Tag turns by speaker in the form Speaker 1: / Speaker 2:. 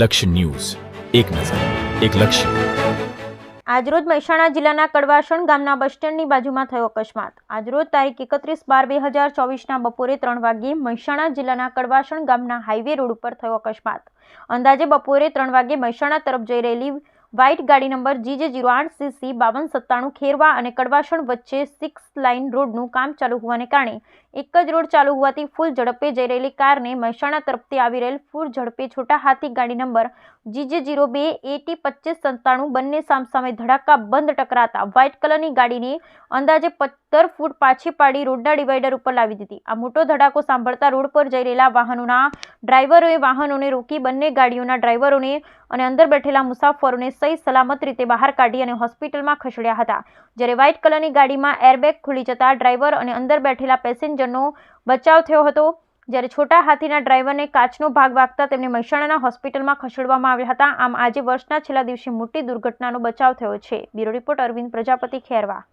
Speaker 1: લક્ષ્ય ન્યૂઝ. એક નજર, એક લક્ષ્ય.
Speaker 2: આજરોજ મહેસાણા જિલ્લાના કડવાસણ ગામના બસ સ્ટેન્ડની બાજુમાં થયો અકસ્માત. આજરોજ તારીખ એકત્રીસ બાર બે હજાર ચોવીસના બપોરે ત્રણ વાગ્યે મહેસાણા જિલ્લાના કડવાસણ ગામના હાઈવે રોડ ઉપર થયો અકસ્માત. અંદાજે બપોરે ત્રણ વાગ્યે મહેસાણા તરફ જઈ રહેલી વ્હાઇટ ગાડી નંબર જીજે જીરો આઠ સીસી બાવન સત્તાણું ખેરવા અને કડવાસણ વચ્ચે સિક્સ લાઇન રોડનું કામ ચાલુ હોવાને કારણે એક જ રોડ ચાલુ હોવાથી ફૂલ ઝડપે જઈ રહેલી કારને મહેસાણા તરફથી આવી રહેલ ફૂલ ઝડપે છોટા હાથી ગાડી નંબર જીજે જીરો બે એટી પચીસ સત્તાણું બંને સામસામે ધડાકા બંધ ટકરાતા વ્હાઇટ કલરની ગાડીને અંદાજે પંદર ફૂટ પાછી પાડી રોડના ડિવાઈડર ઉપર લાવી દીધી. આ મોટો ધડાકો સાંભળતા રોડ પર જઈ રહેલા વાહનોના ડ્રાઈવરોએ વાહનોને રોકી બંને ગાડીઓના ડ્રાઈવરોને અને અંદર બેઠેલા મુસાફરોને સહી સલામત રીતે બહાર કાઢી અને હોસ્પિટલમાં ખસેડ્યા હતા. જ્યારે વ્હાઇટ કલરની ગાડીમાં એરબેગ ખુલી જતા ડ્રાઈવર અને અંદર બેઠેલા પેસેન્જરનો બચાવ થયો હતો. જ્યારે છોટા હાથીના ડ્રાઈવરને કાચનો ભાગ વાગતા તેમને મહેસાણાના હોસ્પિટલમાં ખસેડવામાં આવ્યા હતા. આમ આજે વર્ષના છેલ્લા દિવસે મોટી દુર્ઘટનાનો બચાવ થયો છે. Bureau report Arvind Prajapati Kherva.